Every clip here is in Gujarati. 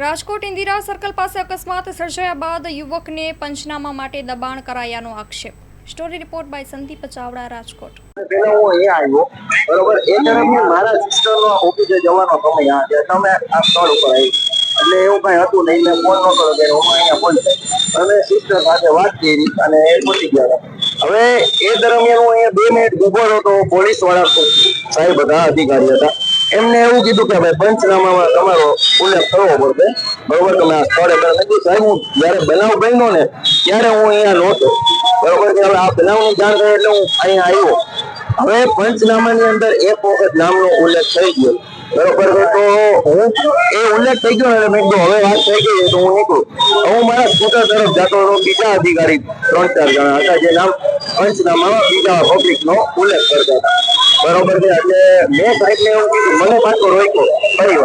રાજકોટ ઇન્દિરા સર્કલ પાસે અકસ્માત સર્જાયા બાદ યુવકને પંચનામા માટે દબાણ કરાયાનો આક્ષેપ. Story report by Sandeep Chavda, Rajkot. હું અહીંયા આવ્યો. બરોબર? એ દરમિયાન મારા સિસ્ટરનો તમે આ સ્થળ ઉપર આવી. એટલે એવું કઈ હતું નહીં, મેં ફોન નતો કર્યો, હું અહીંયા ફોન અને સિસ્ટર સાથે વાત કરી અને એ પહોંચી ગયા હવે એ દરમિયાન હું અહીંયા બે મિનિટ ઊભો હતો પોલીસવાળા સાહેબ હતા, અધિકારી હતા. એમને એવું કીધું કે ભાઈ પંચનામામાં તમારો ઉલ્લેખ કરવો પડશે. બરોબર, તમે આ સ્થળે કીધું સાહેબ, હું જયારે બનાવ બન્યો ને, ત્યારે હું અહીંયા નહોતો. બરોબર કે હવે આ બનાવની જાણ થઈ એટલે હું અહીંયા આવ્યો. હવે પંચનામાની અંદર એક વખત નામનો ઉલ્લેખ થઈ ગયો. બરોબર, તો હું એ ઉલ્લેખ થઈ ગયો ને, એટલે મેં કીધું, હવે વાત થઈ ગઈ તો હું નીકળું. હું મારા સ્કૂટર તરફ જતો હતો બીજા અધિકારી ત્રણ ચાર જણા હતા, જે નામ પંચનામામાં બીજા પબ્લિકનો ઉલ્લેખ કરતા હતા. બરોબર છે, એટલે મેં સાહેબને એવું કીધું, મને પાછો રોક્યો. ફરી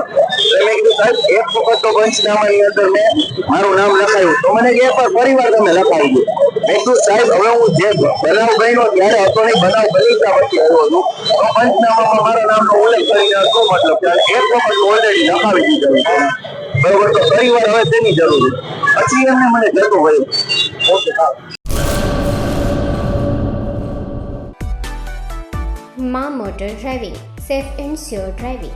મેં કીધું, સાહેબ, એક વખત તો પંચનામાની અંદર મેં મારું નામ લખાયું. તો મને કે વાર તમે લખાવી દો. મેં કીધું, સાહેબ, હવે હું જે બનાવ બન્યો ત્યારે હતો નહીં, બનાવ બની ગયા પછી આવ્યો છું. તો પંચનામામાં મારા નામનો ઉલ્લેખ કરીને શું મતલબ એક વખત ઓલરેડી લખાવી દીધો બરોબર, તો હવે તેની જરૂર છે. પછી એમને મને જતો ભાઈ ઓકે, હા. માં motor driving, safe and sure driving.